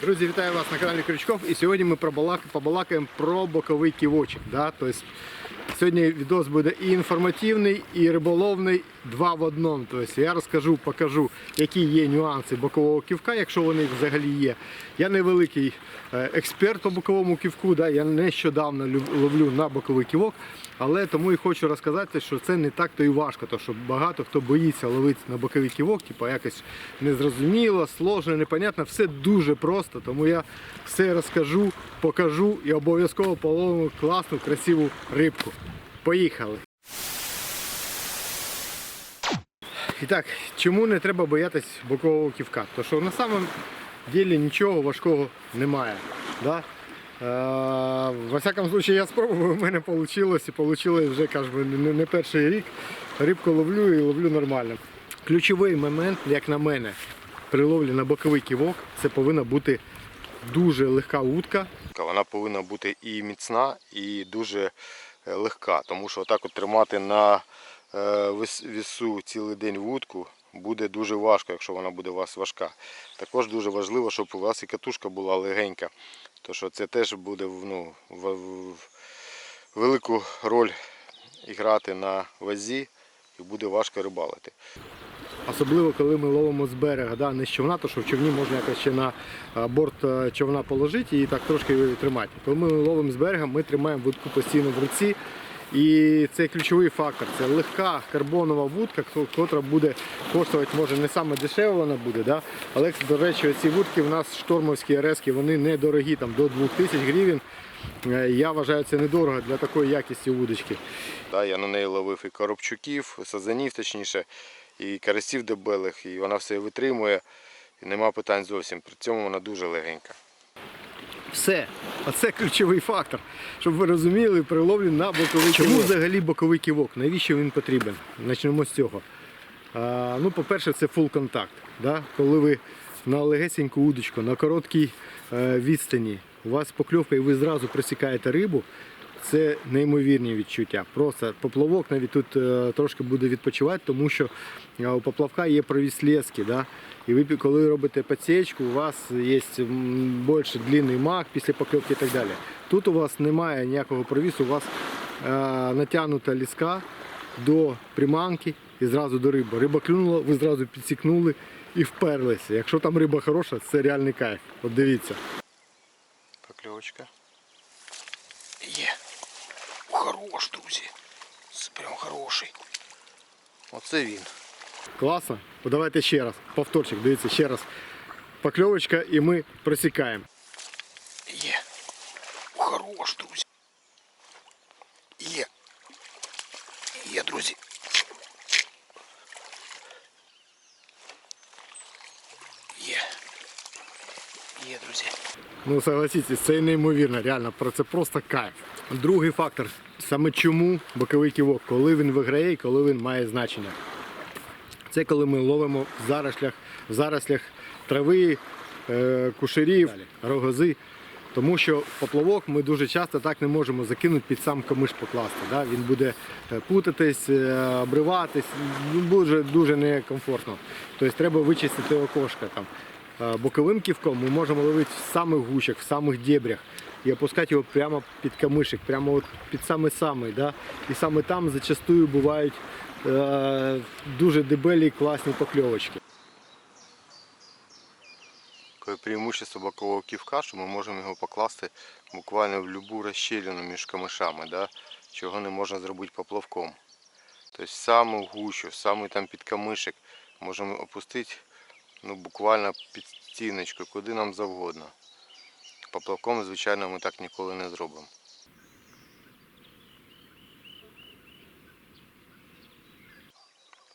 Друзі, вітаю вас на каналі Крючков. І сьогодні ми побалакаємо про боковий ківочок. Да? Тобто, сьогодні відос буде і інформативний, і риболовний, два в одному. Тобто, я розкажу, покажу, які є нюанси бокового ківка, якщо вони взагалі є. Я не великий е, експерт по боковому ківку, да? я нещодавно ловлю на боковий ківок, але тому і хочу розказати, що це не так то і важко, тому що багато хто боїться ловити на боковий ківок, типу якось незрозуміло, сложно, непонятно. Все дуже просто, тому я все розкажу, покажу і обов'язково половимо класну, красиву рибку. Поїхали! І так, чому не треба боятись бокового ківка? Тому що на самом ділі нічого важкого немає. Да? Е, во всякому случае, я спробував, у мене вийшло і вийшло вже кажу, не, не перший рік. Рибку ловлю і ловлю нормально. Ключовий момент, як на мене, при ловлі на боковий ківок, це повинна бути дуже легка вудка. Вона повинна бути і міцна, і дуже е, легка. Тому що отак от тримати на е, весу цілий день вудку буде дуже важко, якщо вона буде у вас важка. Також дуже важливо, щоб у вас і катушка була легенька. Тому що це теж буде ну, велику роль грати на вазі і буде важко рибалити. Особливо коли ми ловимо з берега, да, не з човна, то що в човні можна якось ще на борт е, човна положити і так трошки тримати. Коли ми ловимо з берега, ми тримаємо вудку постійно в руці. І це ключовий фактор. Це легка карбонова вудка, котра буде коштувати, може не саме дешево вона буде, да? але до речі, ці вудки в нас штормовські РСки, вони недорогі, там до 2000 гривень. Е, Я вважаю, це недорого для такої якісті вудочки. Да, я на неї ловив і коробчуків, сазанів точніше, і карасів дебелих, і вона все витримує, і нема питань зовсім. При цьому вона дуже легенька. Все. Оце ключовий фактор, щоб ви розуміли при ловлі на боковий Чому ківок. взагалі боковий ківок? Навіщо він потрібен? Почнемо з цього. А, ну, по-перше, це фул контакт. Да? Коли ви на легесеньку удочку, на короткій е, відстані, у вас покльовка і ви зразу просікаєте рибу, це неймовірні відчуття. Просто поплавок навіть тут е, трошки буде відпочивати, тому що е, у поплавка є провіс лески. Да? І ви, коли робите підсічку, у вас є м, більше длинний мах після покльовки і так далі. Тут у вас немає ніякого провісу, у вас е, натягнута ліска до приманки і зразу до риби. Риба клюнула, ви зразу підсікнули і вперлися. Якщо там риба хороша, це реальний кайф. От дивіться. Покльовочка. Є. Хорош, друзі. Це прям хороший. Оце він. Класно? Ну, давайте ще раз. Повторчик, дивіться, ще раз. Покльовочка і ми просікаємо. Є. Хорош, друзі. Є. Є, друзі. Є. Є, друзі. Ну согласитесь, це неймовірно, реально, про це просто кайф. Другий фактор, Саме чому боковий ківок, коли він виграє і коли він має значення. Це коли ми ловимо в зарослях, в зарослях трави, е, кушарів, рогози. Тому що поплавок ми дуже часто так не можемо закинути під сам камиш покласти. Да? Він буде е, путатись, е, обриватись, ну, дуже, дуже некомфортно. Тобто треба вичистити окошко там. Боковим ківком ми можемо ловити в самих гущах, в самих дебрях і опускати його прямо під камишик, прямо от під самий самий. Да? І саме там зачастую бувають е, дуже дебелі класні покльовочки. Таке преимущество бокового ківка, що ми можемо його покласти буквально в будь-яку розщелину між камишами, да? чого не можна зробити поплавком. Тобто в саму гущу, в самий там під камишик можемо опустити ну, буквально під стіночку, куди нам завгодно. Поплавком, звичайно, ми так ніколи не зробимо.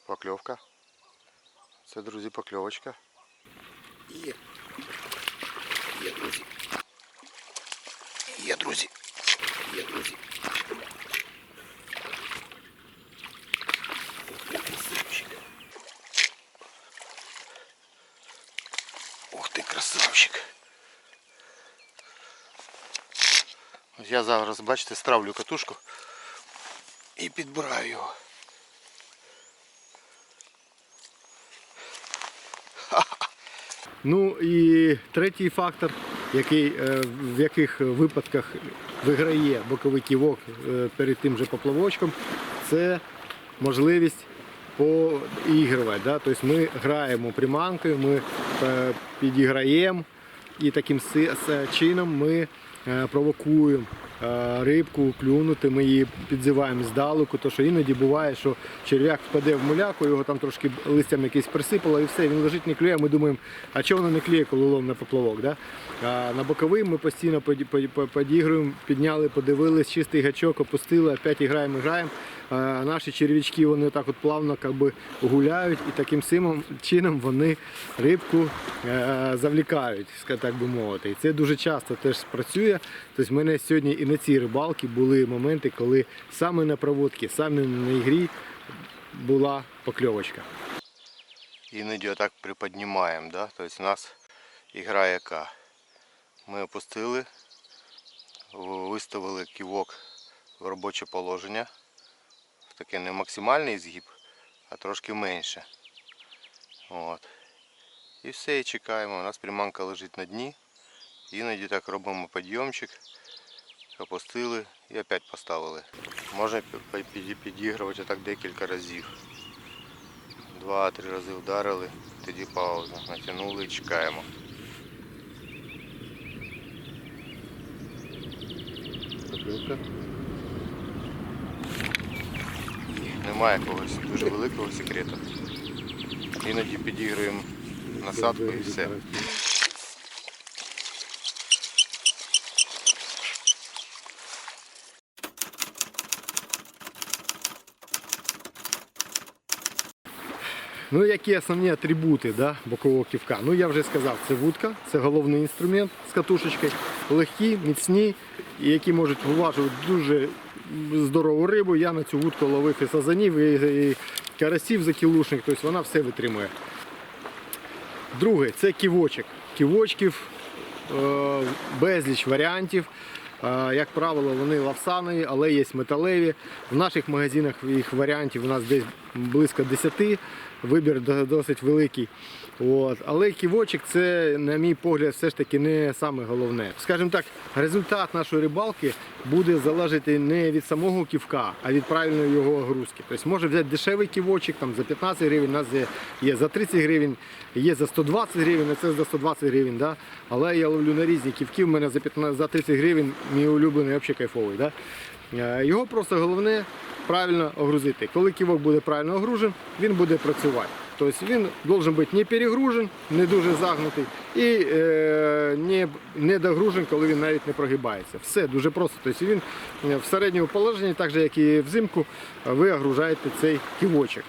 Покльовка. Це, друзі, покльовочка. Є. Є, друзі. Є, друзі. Є, друзі. Ух ти, красавчик. Ух ти, красавчик. Ось Я зараз, бачите, стравлю катушку. І підбираю його. Ну і третій фактор, який, е, в яких випадках виграє боковий ківок е, перед тим же поплавочком, це можливість поігрувати. Да? Тобто ми граємо приманкою, ми е, підіграємо і таким чином ми провокуємо е, рибку клюнути, ми її підзиваємо здалеку, то що іноді буває, що черв'як впаде в муляку, його там трошки листям якесь присипало і все, він лежить не клює, ми думаємо, а чого воно не клює, коли лов на поплавок. Да? А на боковий ми постійно підігруємо, підняли, подивились, чистий гачок, опустили, опять граємо, граємо. А наші черв'ячки вони так от плавно би, гуляють і таким чином вони рибку е, завлікають, так би мовити. І це дуже часто теж працює. Тобто в мене сьогодні і на цій рибалці були моменти, коли саме на проводці, саме на ігрі була покльовочка. Іноді отак приподнімаємо. Да? Тобто у нас ігра яка. Ми опустили, виставили ківок в робоче положення. В таке не максимальний згиб, а трошки менше. От. І все, і чекаємо. У нас приманка лежить на дні. Іноді так робимо підйомчик, опустили і опять поставили. Можна пі- пі- підігрувати так декілька разів. Два-три рази вдарили, тоді пауза. Натягнули і чекаємо. Покльовка. Немає якогось дуже великого секрету. Іноді підігруємо насадку і все. Ну, які основні атрибути да, бокового ківка? Ну, я вже сказав, це вудка, це головний інструмент з катушечкою. Легкі, міцні, і які можуть виважувати дуже здорову рибу. Я на цю вудку ловив і сазанів, і, і карасів закілушних, тобто вона все витримує. Друге, це ківочок. Ківочків е, безліч варіантів. Е, Як правило, вони лавсанові, але є металеві. В наших магазинах їх варіантів у нас десь близько 10. Вибір досить великий. От. Але ківочок це, на мій погляд, все ж таки не саме головне. Скажімо так, результат нашої рибалки буде залежати не від самого ківка, а від правильної його грузки. Тобто може взяти дешевий ківочок там, за 15 гривень, у нас є, за 30 гривень, є за 120 гривень, а це за 120 гривень. Да? Але я ловлю на різні ківки, в мене за, 15, за 30 гривень мій улюблений взагалі кайфовий. Да? Е, Його просто головне правильно огрузити. Коли ківок буде правильно огружен, він буде працювати. Тобто він має бути не перегружен, не дуже загнутий і е, не, не догружен, коли він навіть не прогибається. Все дуже просто. Тобто він е, в середньому положенні, так же як і взимку, ви огружаєте цей ківочок.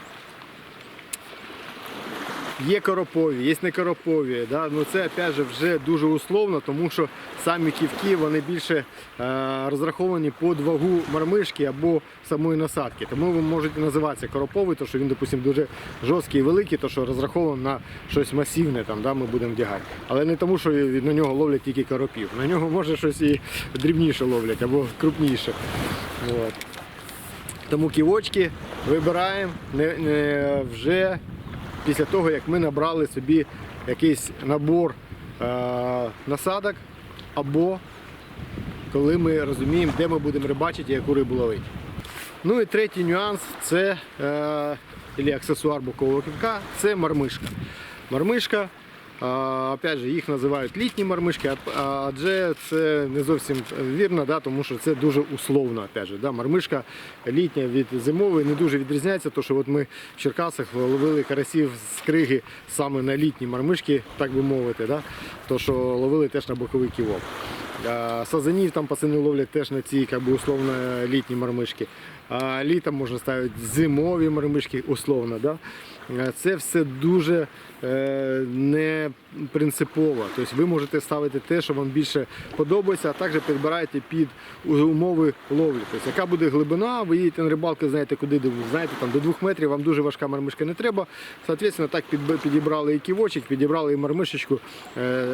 Є коропові, є не коропові. Да? Ну це опять же, вже дуже условно, тому що самі ківки вони більше е, розраховані під вагу мармишки або самої насадки. Тому ви можете називатися короповий, тому що він, допустим, дуже жорсткий і великий, то що розрахований на щось масивне, там, да, ми будемо вдягати. Але не тому, що на нього ловлять тільки коропів. На нього може щось і дрібніше ловлять або крупніше. От. Тому ківочки вибираємо не, не вже після того, як ми набрали собі якийсь набор е, насадок, або коли ми розуміємо, де ми будемо рибачити яку рибу ловити. Ну і третій нюанс це е, аксесуар бокового кінка це мармишка. Мармишка, опять же, їх називають літні мармишки, адже це не зовсім вірно, да, тому що це дуже условно. Опять же, да. Мармишка літня від зимової не дуже відрізняється, тому що от ми в Черкасах ловили карасів з криги саме на літні мармишки, так би мовити, да, то що ловили теж на боковий ківок. Сазанів там пацани ловлять теж на ці як условно літні мармишки. А літом можна ставити зимові мармишки, условно. Да? Це все дуже не принципово. Тобто ви можете ставити те, що вам більше подобається, а також підбираєте під умови ловлі. Тобто, яка буде глибина, ви їдете на рибалку, знаєте, куди знаєте, там до двох метрів вам дуже важка мармишка не треба. Соответственно, так підібрали і ківочок, підібрали і мармишечку е,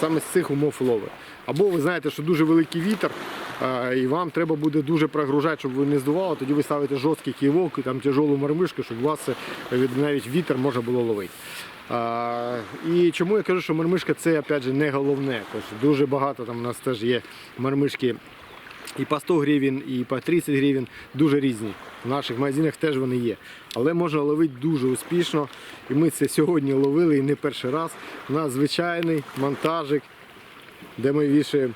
саме з цих умов лови. Або ви знаєте, що дуже великий вітер, е, і вам треба буде дуже прогружати, щоб ви не здувало, тоді ви ставите жорсткий ківок і там тяжолу мармишку, щоб у вас е, навіть вітер можна було ловити. А, і чому я кажу, що мармишка це опять же, не головне. Тож дуже багато там у нас теж є мармишки і по 100 гривень, і по 30 гривень, дуже різні. В наших магазинах теж вони є. Але можна ловити дуже успішно. І ми це сьогодні ловили і не перший раз. У нас звичайний монтажик, де ми вішаємо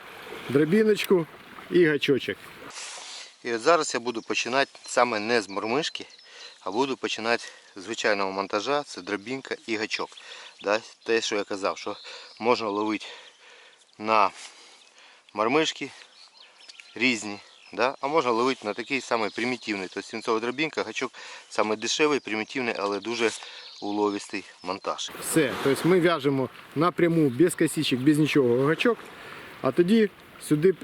драбіночку і гачочок. І от зараз я буду починати саме не з мормишки, а буду починати з звичайного монтажа, це дробінка і гачок. Да? Те, що я казав, що можна ловити на мормишки різні, да? а можна ловити на такий самий примітивний. Тобто свинцова дробінка, гачок саме дешевий, примітивний, але дуже уловістий монтаж. Все. Тобто ми в'яжемо напряму без косичок, без нічого гачок, а тоді сюди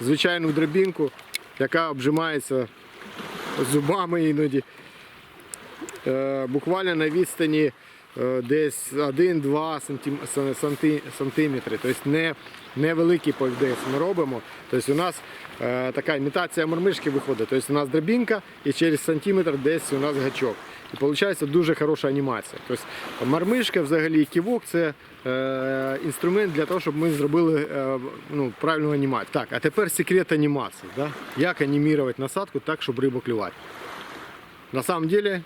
звичайну драбінку, яка обжимається зубами іноді. Е, буквально на відстані десь 1-2 сантим- сан- санти- сантиметри. Тобто не, невеликий повдес ми робимо. Тобто у нас е, така імітація мормишки виходить. Тобто у нас драбінка і через сантиметр десь у нас гачок. І виходить дуже хороша анімація. Тобто мармишка взагалі ківок це е, інструмент для того, щоб ми зробили е, ну, правильну анімацію. Так, а тепер секрет анімації. Да? Як анімувати насадку так, щоб рибу клювати. На самом деле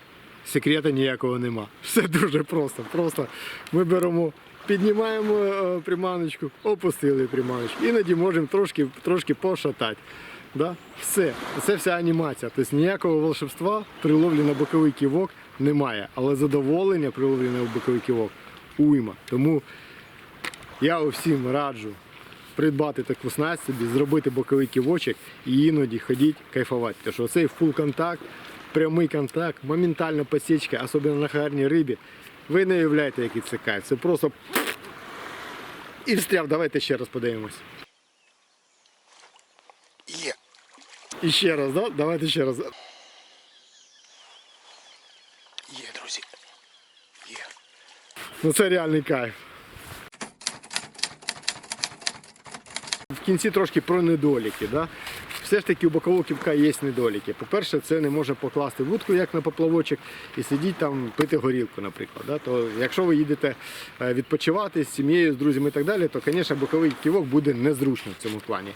секрета ніякого нема. Все дуже просто. Просто ми беремо, піднімаємо е, приманочку, опустили приманочку. Іноді можемо трошки, трошки пошатати. Да? Все. Це вся анімація. Тобто ніякого волшебства при ловлі на боковий ківок немає. Але задоволення при ловлі на боковий ківок уйма. Тому я всім раджу придбати таку снасть собі, зробити боковий ківочок і іноді ходіть кайфувати. Тому що цей фул контакт, прямий контакт, моментальна посічка, особливо на гарній рибі. Ви не уявляєте, який це кайф. Це просто і встряв. Давайте ще раз подивимось. Є. І ще раз, да? давайте ще раз. Є, друзі. Є. Ну це реальний кайф. В кінці трошки про недоліки. Да? Все ж таки у бокового ківка є недоліки. По-перше, це не може покласти вудку, як на поплавочок, і сидіти там пити горілку, наприклад. То якщо ви їдете е, відпочивати з сім'єю, з друзями і так далі, то, звісно, боковий ківок буде незручно в цьому плані.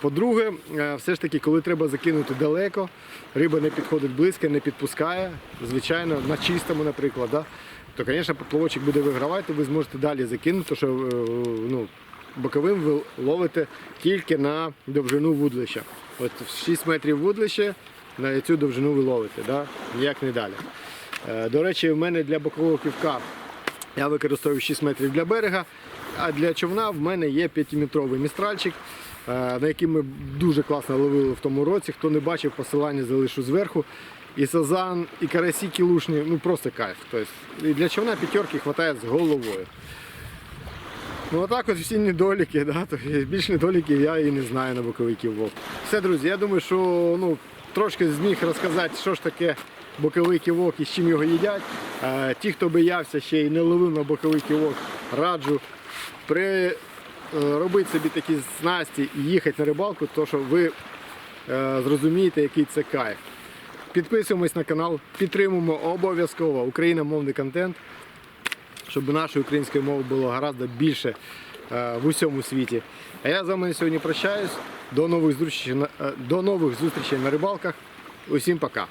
По-друге, е, все ж таки, коли треба закинути далеко, риба не підходить близько, не підпускає, звичайно, на чистому, наприклад. То, звісно, поплавочок буде вигравати, ви зможете далі закинути, що е, ну, боковим ви ловите тільки на довжину вудлища. От 6 метрів вудлище, на цю довжину ви ловите, да? ніяк не далі. Е, До речі, в мене для бокового ківка я використовую 6 метрів для берега, а для човна в мене є 5-метровий містральчик, е, на який ми дуже класно ловили в тому році. Хто не бачив, посилання залишу зверху. І сазан, і карасі кілушні, ну просто кайф. Тобто, і для човна п'ятерки вистачає з головою. Ну отак от всі недоліки, да? більш недоліків я і не знаю на боковий ківок. Все, друзі, я думаю, що ну, трошки зміг розказати, що ж таке боковий ківок і з чим його їдять. Ті, хто боявся ще й не ловив на боковий ківок, раджу при, е, робити собі такі снасті і їхати на рибалку, то що ви е, зрозумієте, який це кайф. Підписуємось на канал, підтримуємо обов'язково україномовний контент щоб нашої української мови було гораздо більше е, в усьому світі. А я з вами сьогодні прощаюсь. До нових зустрічей е, до нових зустрічей на рибалках. Усім пока.